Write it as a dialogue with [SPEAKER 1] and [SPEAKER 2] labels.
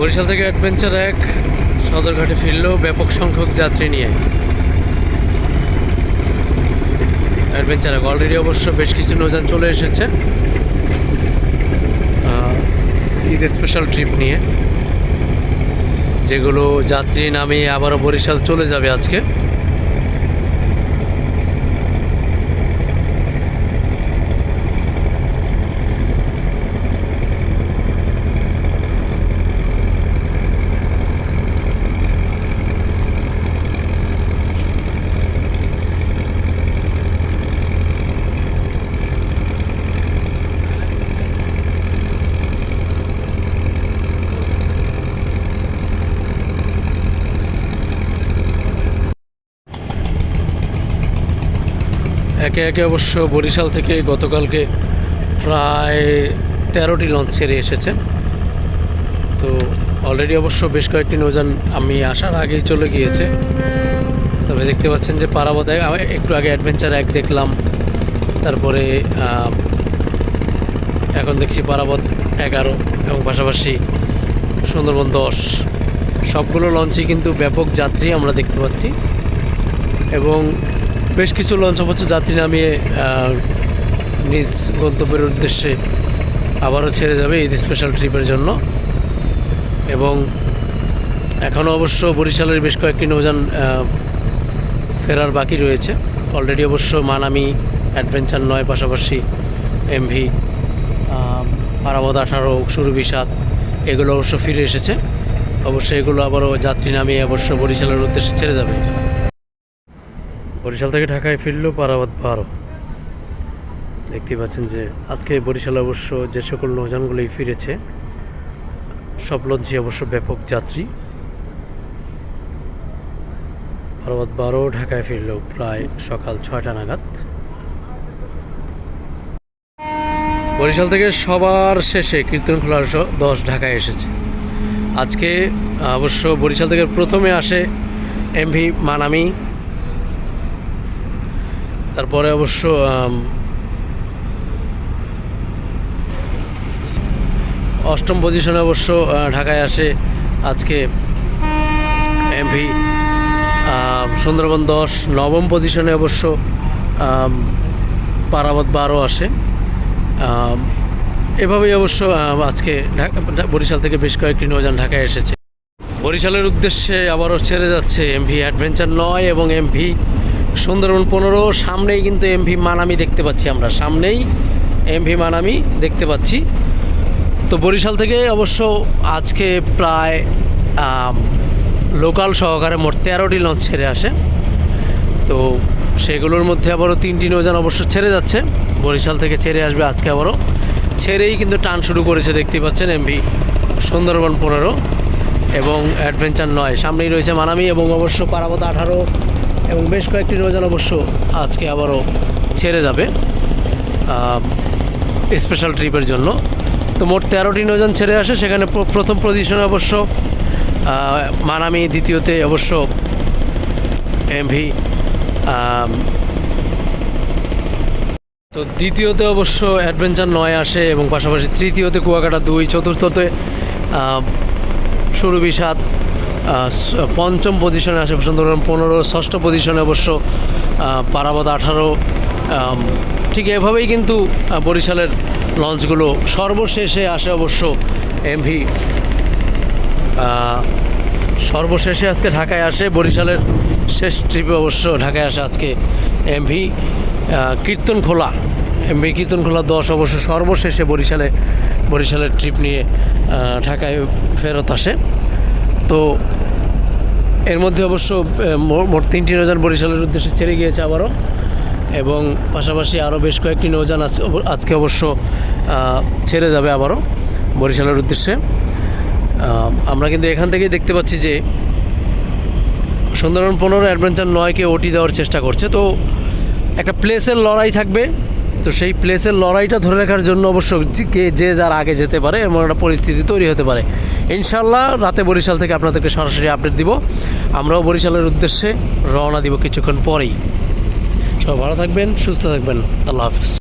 [SPEAKER 1] বরিশাল থেকে অ্যাডভেঞ্চার এক, সদরঘাটে ফিরল ব্যাপক সংখ্যক যাত্রী নিয়ে। অ্যাডভেঞ্চার এক। অলরেডি অবশ্য বেশ কিছু নৌযান চলে এসেছে। ঈদ স্পেশাল ট্রিপ নিয়ে। যেগুলো যাত্রী নামিয়ে আবারও বরিশাল চলে যাবে আজকে। একে একে অবশ্য বরিশাল থেকে গতকালকে প্রায় তেরোটি লঞ্চ ছেড়ে এসেছে। তো অলরেডি অবশ্য বেশ কয়েকটি নৌযান আমি আসার আগেই চলে গিয়েছে। তবে দেখতে পাচ্ছেন যে পারাবত এক- একটু আগে অ্যাডভেঞ্চার এক দেখলাম, তারপরে এখন দেখছি পারাবত এগারো এবং পাশাপাশি সুন্দরবন দশ। সবগুলো লঞ্চই কিন্তু ব্যাপক যাত্রী আমরা দেখতে পাচ্ছি। এবং বেশ কিছু লঞ্চ অবশ্য যাত্রী নামিয়ে নিজ গন্তব্যের উদ্দেশ্যে আবারও ছেড়ে যাবে ঈদ স্পেশাল ট্রিপের জন্য। এবং এখনও অবশ্য বরিশালের বেশ কয়েকটি নৌযান ফেরার বাকি রয়েছে। অলরেডি অবশ্য মানামি অ্যাডভেঞ্চার নয়, পাশাপাশি এমভি পারাবত আঠারো সুরভি সাত এগুলো অবশ্য ফিরে এসেছে। অবশ্যই এগুলো আবারও যাত্রী নামিয়ে অবশ্য বরিশালের উদ্দেশ্যে ছেড়ে যাবে। বরিশাল থেকে ঢাকায় ফিরল পারাবাদ বারো দেখতেই পাচ্ছেন যে আজকে বরিশালে অবশ্য যে সকল নৌযানগুলোই ফিরেছে, সব লঞ্চই অবশ্য ব্যাপক যাত্রী। পারাবাদ বারো ঢাকায় ফিরল প্রায় সকাল ছয়টা নাগাদ। বরিশাল থেকে সবার শেষে কীর্তনখোলার স- দশ ঢাকায় এসেছে। আজকে অবশ্য বরিশাল থেকে প্রথমে আসে এমভি মানামি তারপরে অবশ্য অষ্টম পজিশনে অবশ্য ঢাকায় আসে আজকে এমভি সুন্দরবন দশ। নবম পজিশনে অবশ্য পারাবত বারো আসে। এভাবেই অবশ্য আজকে ঢাকা, বরিশাল থেকে বেশ কয়েকটি নৌযান ঢাকায় এসেছে। বরিশালের উদ্দেশ্যে আবারও ছেড়ে যাচ্ছে এমভি অ্যাডভেঞ্চার নয় এবং এমভি সুন্দরবন পনেরো, সামনেই কিন্তু এমভি মানামি দেখতে পাচ্ছি আমরা, সামনেই এমভি মানামি দেখতে পাচ্ছি। তো বরিশাল থেকে অবশ্য আজকে প্রায় লোকাল সহকারে মোট তেরোটি লঞ্চ ছেড়ে আসে। তো সেগুলোর মধ্যে আবারও তিনটি নৌযান অবশ্য ছেড়ে যাচ্ছে। বরিশাল থেকে ছেড়ে আসবে আজকে আবারও। ছেড়েই কিন্তু টান শুরু করেছে দেখতেই পাচ্ছেন এমভি সুন্দরবন পনেরো এবং অ্যাডভেঞ্চার নয়। সামনেই রয়েছে মানামি এবং অবশ্য পারাবত আঠারো এবং বেশ কয়েকটি নৌযান অবশ্য আজকে আবারও ছেড়ে যাবে স্পেশাল ট্রিপের জন্য। তো মোট তেরোটি নৌযান ছেড়ে আসে, সেখানে প্র- প্রথম পজিশনে অবশ্য মানামি, দ্বিতীয়তে অবশ্য এমভি তো দ্বিতীয়তে অবশ্য অ্যাডভেঞ্চার নয় আসে এবং পাশাপাশি তৃতীয়তে কুয়াকাটা দুই, চতুর্থতে সুরভি সাত পঞ্চম পজিশনে আসে সুন্দরবন পনেরো, ষষ্ঠ পজিশনে অবশ্য পারাবত আঠারো ঠিক এভাবেই কিন্তু বরিশালের লঞ্চগুলো সর্বশেষে আসে অবশ্য এমভি সর্বশেষে আজকে ঢাকায় আসে, বরিশালের শেষ ট্রিপে অবশ্য ঢাকায় আসে আজকে এমভি কীর্তন খোলা এমভি কীর্তন খোলা দশ অবশ্য সর্বশেষে বরিশালে, বরিশালের ট্রিপ নিয়ে ঢাকায় ফেরত আসে। তো এর মধ্যে অবশ্য মোট তিনটি নৌযান বরিশালের উদ্দেশ্যে ছেড়ে গিয়েছে আবারও। এবং পাশাপাশি আরও বেশ কয়েকটি নৌযান আজ- আজকে অবশ্য ছেড়ে যাবে আবারও বরিশালের উদ্দেশ্যে। আমরা কিন্তু এখান থেকেই দেখতে পাচ্ছি যে সুন্দরবন পনেরো, অ্যাডভেঞ্চার নয়কে ওটি দেওয়ার চেষ্টা করছে। তো একটা প্লেসের লড়াই থাকবে। তো সেই প্লেসের লড়াইটা ধরে রাখার জন্য অবশ্য কে যে যার আগে যেতে পারে, এমন একটা পরিস্থিতি তৈরি হতে পারে। ইনশাল্লাহ রাতে বরিশাল থেকে আপনাদেরকে সরাসরি আপডেট দিব। আমরাও বরিশালের উদ্দেশ্যে রওনা দিব কিছুক্ষণ পরেই। সব ভালো থাকবেন, সুস্থ থাকবেন। আল্লাহ হাফিজ।